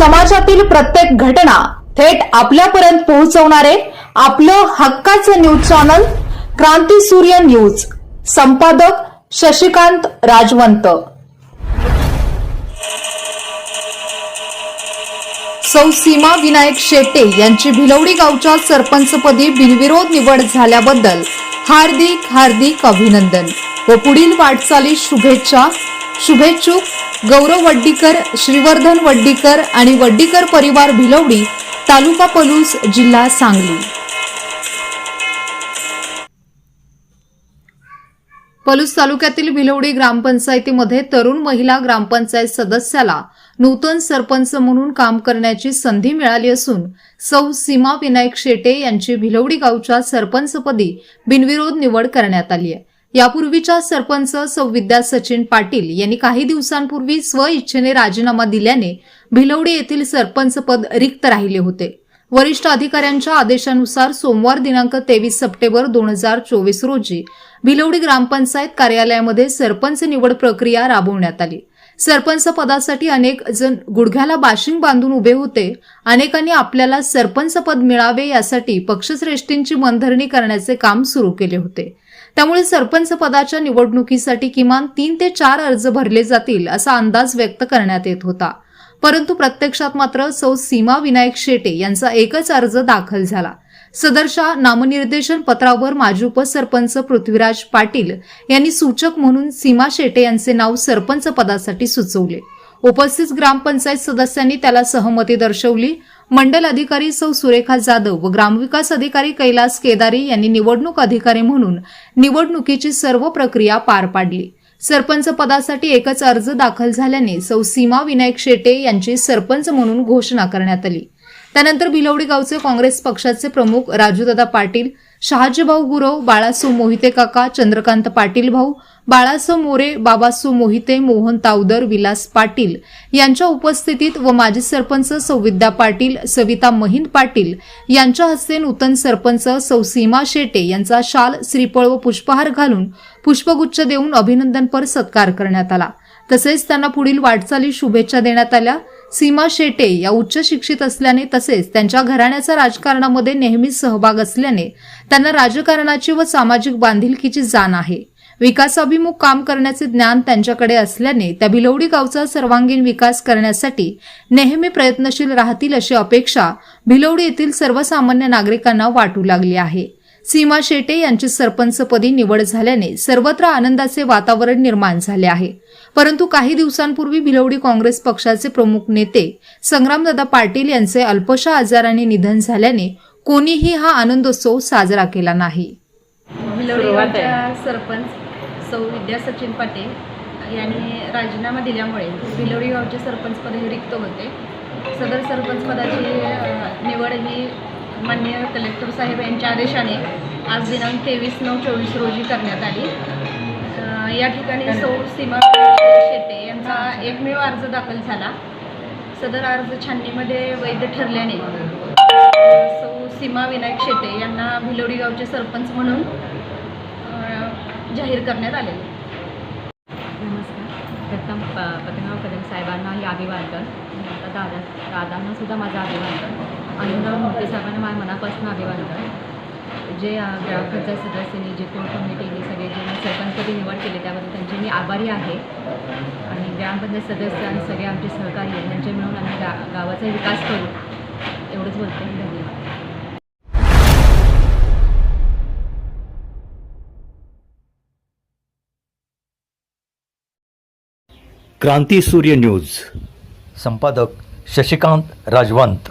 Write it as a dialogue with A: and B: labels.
A: समाजातील प्रत्येक घटना थेट आपल्यापर्यंत पोहोचवणारे आपलं हक्काचं न्यूज चॅनल क्रांती सूर्य न्यूज. संपादक शशिकांत राजवंत. सौ सीमा विनायक शेटे यांची भिलवडी गावच्या सरपंचपदी बिनविरोध निवड झाल्याबद्दल हार्दिक हार्दिक अभिनंदन व पुढील वाटचाली शुभेच्छा शुभेच्छुक गौरव वड्डीकर श्रीवर्धन वड्डीकर आणि वड्डीकर परिवार भिलवडी तालुका पलूस जिल्हा सांगली. पलूस तालुक्यातील भिलवडी ग्रामपंचायतीमध्ये तरुण महिला ग्रामपंचायत सदस्याला नूतन सरपंच म्हणून काम करण्याची संधी मिळाली असून सौ सीमा विनायक शेटे यांची भिलवडी गावच्या सरपंचपदी बिनविरोध निवड करण्यात आली आहे. यापूर्वीच्या सरपंच सौविद्या सचिन पाटील यांनी काही दिवसांपूर्वी स्वइच्छेने राजीनामा दिल्याने भिलवडे येथील सरपंच पद रिक्त राहिले होते. वरिष्ठ अधिकाऱ्यांच्या आदेशानुसार सोमवार दिनांक तेवीस सप्टेंबर दोन हजार चोवीस रोजी भिलवडी ग्रामपंचायत कार्यालयामध्ये सरपंच निवड प्रक्रिया राबवण्यात आली. सरपंच पदासाठी अनेक जण गुडघ्याला बाशिंग बांधून उभे होते. अनेकांनी आपल्याला सरपंच पद मिळावे यासाठी पक्षश्रेष्ठींची मनधरणी करण्याचे काम सुरू केले होते. त्यामुळे सरपंच पदाच्या निवडणुकीसाठी किमान तीन ते चार अर्ज भरले जातील असा अंदाज व्यक्त करण्यात येत होता. परंतु प्रत्यक्षात मात्र सौ सीमा विनायक शेटे यांचा एकच अर्ज दाखल झाला. सदरशा नामनिर्देशन पत्रावर माजी उपसरपंच पृथ्वीराज पाटील यांनी सूचक म्हणून सीमा शेटे यांचे नाव सरपंच पदासाठी सुचवले. उपस्थित ग्रामपंचायत सदस्यांनी त्याला सहमती दर्शवली. मंडल अधिकारी सौ सुरेखा जाधव व ग्रामविकास अधिकारी कैलास केदारी यांनी निवडणूक अधिकारी म्हणून निवडणुकीची सर्व प्रक्रिया पार पाडली. सरपंच पदासाठी एकच अर्ज दाखल झाल्याने सौ सीमा विनायक शेटे यांची सरपंच म्हणून घोषणा करण्यात आली. त्यानंतर भिलवडी गावचे काँग्रेस पक्षाचे प्रमुख राजूदादा पाटील शहाजीभाऊ गुरव बाळासो मोहिते काका चंद्रकांत पाटील भाऊ बाळासो मोरे बाबासो मोहिते मोहन तावदर विलास पाटील यांच्या उपस्थितीत व माजी सरपंच सौविद्या पाटील सविता महिंद पाटील यांच्या हस्ते नूतन सरपंच सौ सीमा शेटे यांचा शाल श्रीफळ व पुष्पहार घालून पुष्पगुच्छ देऊन अभिनंदनपर सत्कार करण्यात आला. तसेच त्यांना पुढील वाटचाली शुभेच्छा देण्यात आल्या. सीमा शेटे या उच्च शिक्षित असल्याने तसेच त्यांच्या घराण्याचा राजकारणामध्ये नेहमीच सहभाग असल्याने त्यांना राजकारणाची व सामाजिक बांधिलकीची जाण आहे. विकासाभिमुख काम करण्याचे ज्ञान त्यांच्याकडे असल्याने त्या भिलवडी गावचा सर्वांगीण विकास करण्यासाठी नेहमी प्रयत्नशील राहतील अशी अपेक्षा भिलवडी येथील सर्वसामान्य नागरिकांना वाटू लागली आहे. सीमा शेटे यांची सरपंचपदी निवड झाल्याने सर्वत्र आनंदाचे वातावरण निर्माण झाले आहे. परंतु काही दिवसांपूर्वी भिलवडी काँग्रेस पक्षाचे प्रमुख नेते संग्रामदादा पाटील यांचे अल्पशा आजाराने निधन झाल्याने कोणीही हा आनंदोत्सव साजरा केला नाही.
B: सरपंच सौ विद्या सचिन पाटील यांनी राजीनामा दिल्यामुळे भिलवडी गावचे सरपंचपद हे रिक्त होते. सदर सरपंचपदाची निवड ही माननीय कलेक्टर साहेब यांच्या आदेशाने आज दिनांक तेवीस नऊ चोवीस रोजी करण्यात आली. या ठिकाणी सौ सीमा शेटे यांचा एकमेव अर्ज दाखल झाला. सदर अर्ज छाननीमध्ये वैध ठरल्याने सौ सीमा विनायक शेटे यांना भिलोडी गावचे सरपंच म्हणून जाहीर करण्यात आले.
C: नमस्कार. प्रथम प पतंगाव कदम साहेबांना ही अभिवादन. आता दादा दादांनासुद्धा माझं अभिवादन. आनंदराव मोठे साहेबांना माझ्या मनापासून अभिवादन जे ग्रामपंचायत सदस्यांनी जे कोण कमिटीने सगळे जे सरपंचपदी निवड केली त्याबद्दल त्यांचे मी आभारी आहे. आणि ग्रामपंचायत सदस्य आणि सगळे आमचे सहकारी आहेत त्यांचे मिळून आम्ही गा गावाचा विकास करू. एवढंच बोलते. धन्यवाद.
D: क्रांती सूर्य न्यूज. संपादक शशिकांत राजवंत.